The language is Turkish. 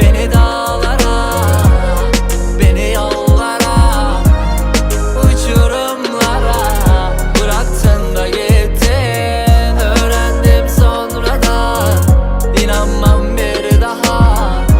Beni de